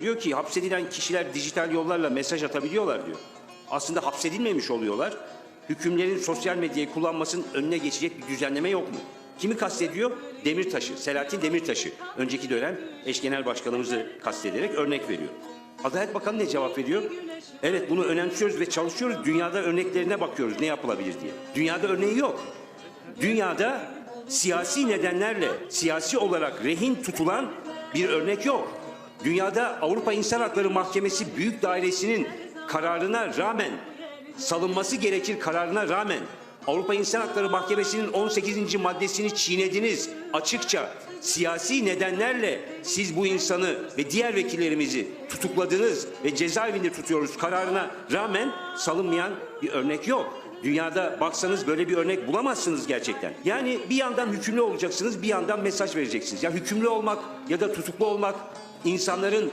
Diyor ki hapsedilen kişiler dijital yollarla mesaj atabiliyorlar diyor. Aslında hapsedilmemiş oluyorlar. Hükümlerin sosyal medyayı kullanmasının önüne geçecek bir düzenleme yok mu? Kimi kastediyor? Demirtaş'ı, Selahattin Demirtaş'ı. Önceki dönem eş genel başkanımızı kastederek örnek veriyor. Adalet Bakanı ne cevap veriyor? Evet bunu önemsiyoruz ve çalışıyoruz. Dünyada örneklerine bakıyoruz ne yapılabilir diye. Dünyada örneği yok. Dünyada siyasi nedenlerle siyasi olarak rehin tutulan bir örnek yok. Dünyada Avrupa İnsan Hakları Mahkemesi Büyük Dairesi'nin kararına rağmen salınması gerekir kararına rağmen Avrupa İnsan Hakları Mahkemesi'nin 18. maddesini çiğnediniz. Açıkça siyasi nedenlerle siz bu insanı ve diğer vekillerimizi tutukladınız ve cezaevinde tutuyoruz kararına rağmen salınmayan bir örnek yok. Dünyada baksanız böyle bir örnek bulamazsınız gerçekten. Yani bir yandan hükümlü olacaksınız, bir yandan mesaj vereceksiniz. Ya hükümlü olmak ya da tutuklu olmak insanların